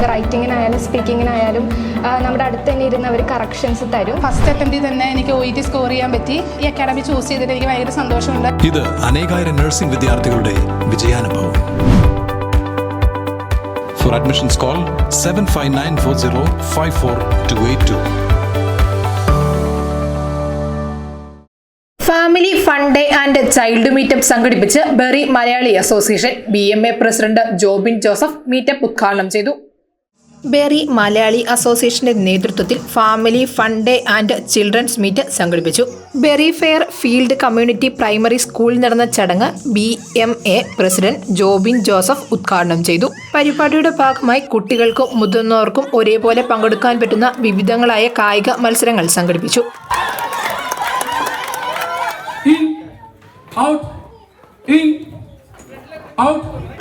നമുക്ക് റൈറ്റിങ്ങിനായാലും സ്പീക്കിങ്ങിനായാലും നമ്മുടെ അടുത്ത് തന്നെ ഇരുന്ന് അവർ കറക്ഷൻസ് തരും. ഫസ്റ്റ് അറ്റംപ്റ്റിൽ തന്നെ എനിക്ക് ഒ ഇ ടി സ്കോർ ചെയ്യാൻ പറ്റി. ഈ അക്കാഡമി ചൂസ് ചെയ്തിട്ട് എനിക്ക് ഭയങ്കര സന്തോഷമുണ്ട്. ഇത് അനേകായിരം നഴ്സിംഗ് വിദ്യാർത്ഥികളുടെ വിജയാനുഭവം. For admissions call seven five nine four zero five four two eight two family fund day and child meetup സംഘടിപ്പിച്ച് Bury Malayali association B M A president Jobin Joseph meetup ഉദ്ഘാടനം ചെയ്തു. ബെറി മലയാളി അസോസിയേഷന്റെ നേതൃത്വത്തിൽ family fund day and children's meet സംഘടിപ്പിച്ചു. Berry Fairfield community primary സ്കൂളിൽ നടന്ന ചടങ്ങ് B M A president Jobin Joseph ഉദ്ഘാടനം ചെയ്തു. പരിപാടിയുടെ ഭാഗമായി കുട്ടികൾക്കും മുതിർന്നവർക്കും ഒരേപോലെ പങ്കെടുക്കാൻ പറ്റുന്ന വിവിധങ്ങളായ കായിക മത്സരങ്ങൾ സംഘടിപ്പിച്ചു. In, out.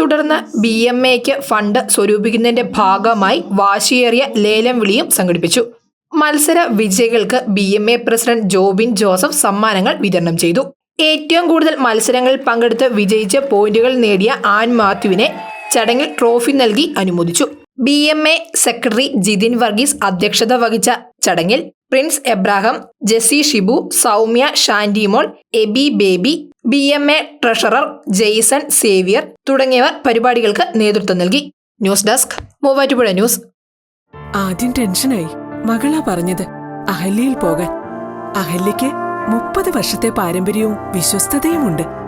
തുടർന്ന് ബി എം എക്ക് ഫണ്ട് സ്വരൂപിക്കുന്നതിന്റെ ഭാഗമായി വാശിയേറിയ ലേലം വിളിയും സംഘടിപ്പിച്ചു. മത്സര വിജയികൾക്ക് B M A president Jobin Joseph സമ്മാനങ്ങൾ വിതരണം ചെയ്തു. ഏറ്റവും കൂടുതൽ മത്സരങ്ങളിൽ പങ്കെടുത്ത് വിജയിച്ച പോയിന്റുകൾ നേടിയ ആൻ മാത്യുവിനെ ചടങ്ങിൽ ട്രോഫി നൽകി അനുമോദിച്ചു. B M A secretary Jithin Varghese അധ്യക്ഷത വഹിച്ച ചടങ്ങിൽ Prince Abraham Jessy Shibu Soumya Shandimol Abi Baby B M A treasurer Jaison Xavier തുടങ്ങിയവർ പരിപാടികൾക്ക് നേതൃത്വം നൽകി. News desk Muvattupuzha news. ആദ്യം ടെൻഷനായി. മകളാ പറഞ്ഞത് അഹല്യയിൽ പോകാൻ. അഹല്യയ്ക്ക് മുപ്പത് വർഷത്തെ പാരമ്പര്യവും വിശ്വസ്തതയുമുണ്ട്.